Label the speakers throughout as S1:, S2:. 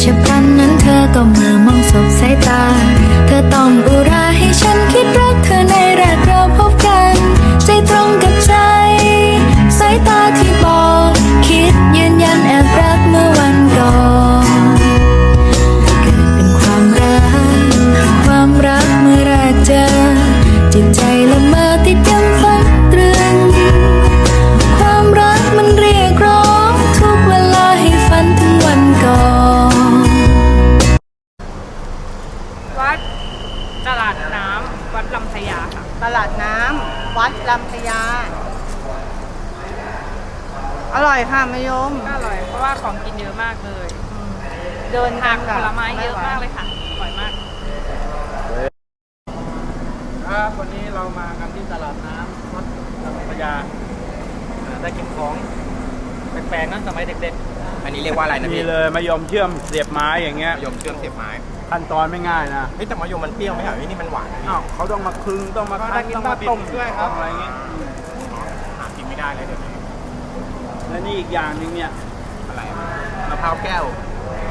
S1: ชะกันนั้นเธอก็มา
S2: วัดตลาดน้ำวัดลำพญาค่ะ
S3: ตลาดน้ำวัดลำพญาอร่อยค่ะมะยม
S2: ก็อร่อยเพราะว่าของกินเยอะมากเลย
S3: เดิน
S2: ผั
S3: กั
S2: ก
S3: น
S2: ผลไม้เยอะมากเลยค่ะอร่อยมาก
S4: ครับวันนี้เรามากันที่ตลาดน้ำวัดลำพญาอ่าได้กินของแปลกๆนะสมัยเด็ก
S5: อันนี้เรียกว่าอะไรนะ
S4: ๆมี
S5: พี่
S4: เลยมะยมเชื่อมเสียบไม้อย่างเงี้ย
S5: มะยมเชื่อมเสียบไม้
S4: ขั้นตอนไม่ง่ายนะ
S5: เฮ้ยแต่มะยมมันเปรี้ยวไหมเหรอนี่มันหวานนะพี่
S4: อ้าวเขาต้องมาคึงต้องมา
S5: ก็
S4: คั้
S5: ได้
S4: น
S5: กิน
S4: ต้องมา
S5: ปลา
S4: ต้ม
S5: ดิบด้วยครับ
S4: อะไรเงี้ยอืม
S5: หากินไม่ได้เลยเดี๋ยวนี้
S4: และนี่อีกอย่างหนึ่งเนี่ย
S5: อะไรอะมะพร้าวแก้ว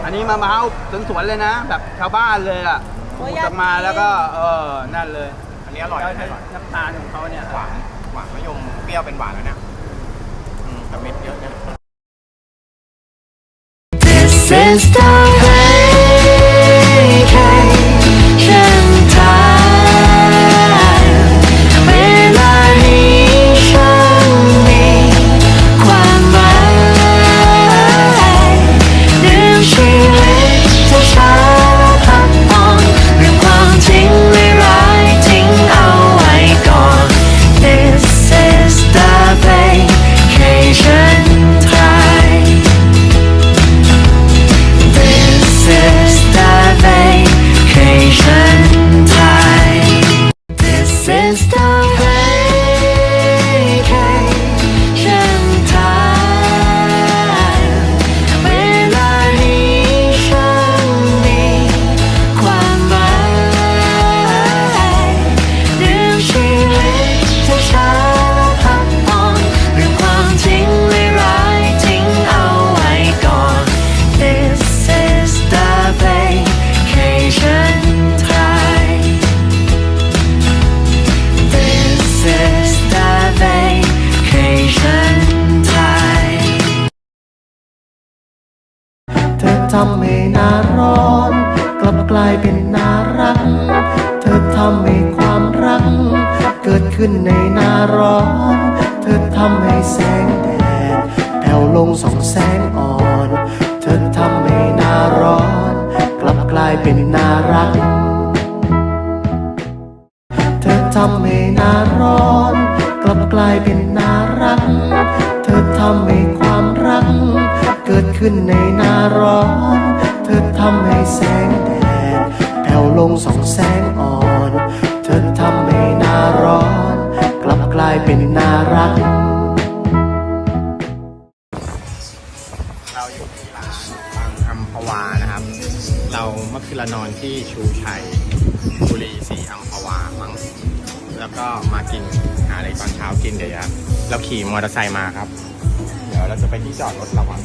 S4: อันนี้มะพร้าวสวนๆเลยนะ แบบชาวบ้านเลยอะปลูกจากมาแล้วก็เออนั่นเลย
S5: อันนี้อร่อย
S4: แล้ว
S5: อ
S4: ใช้
S5: ร่อย
S4: น้ำตาลของเขาเนี่ย
S5: หวานหวานมะยมเปรี้ยวเป็นหวานแล้วเนี่ยอืมแต่เม็ดเยอะนะ
S1: star ทำให้หนาร้อน กลับกลายเป็นหนารัก เธอทำให้ความรัก เกิดขึ้นในหนาร้อน เธอทำให้แสงแดดแผ่วลงสองแสงอ่อน เธอทำให้หนาร้อน กลับกลายเป็นหนารัก เธอทำให้หนาร้อน กลับกลายเป็นหนารัก เธอทำให้ ขึ้นในหนาร้อน เธอทำให้แสงแดดแผ่วลงสองแสงอ่อน เธอทำให้หนาร้อน กลับกลายเป็นหนารัก
S5: เราอยู่ที่ร้านบางอัมพวานะครับ เราเมื่อคืนเรานอนที่ชูชัยบุรีสีอัมพวามั้งแล้วก็มากินหาอะไรตอนเช้ากินเดี๋ยวครับเราขี่มอเตอร์ไซค์มาครับ เดี๋ยวเราจะไปที่จอดรถเราอะ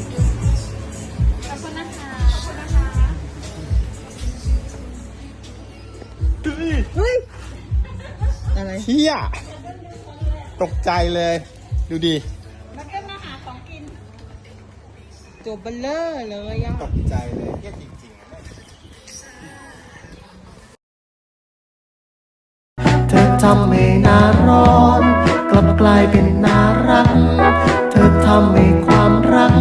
S5: เฮ้ย
S3: อะไร
S5: เฮียตกใจเลย ดูดิ
S3: ตัวเบลเลอร์เลยยัง
S5: ตกใจเลยเฮียจริงๆอะ
S1: เธอทำให้หนาร้อน กลับกลายเป็นหนารัก เธอทำให้ความรัก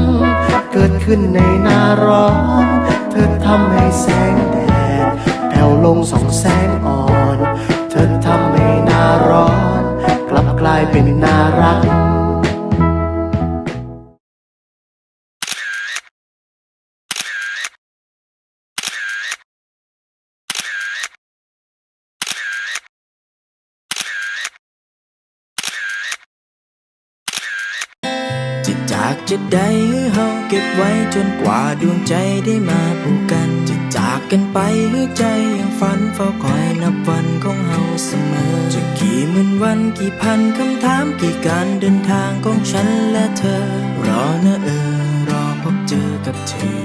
S1: เกิดขึ้นในหนาร้อน เธอทำให้แสงแดดแผ่ว ลงสองแสงอ่อน เธอทำให้หนาร้อน กลับกลายเป็นน่ารักา
S6: กจะได้ให้เฮาเก็บไว้จนกว่าดวงใจได้มาผูกกัน จะจากกันไปให้ใจยังฝันเฝ้าคอยนับวันของเฮาเสมอ จะกี่หมื่นวันกี่พันคำถามกี่การเดินทางของฉันและเธอ รอนะเออรอพบเจอกับเธอ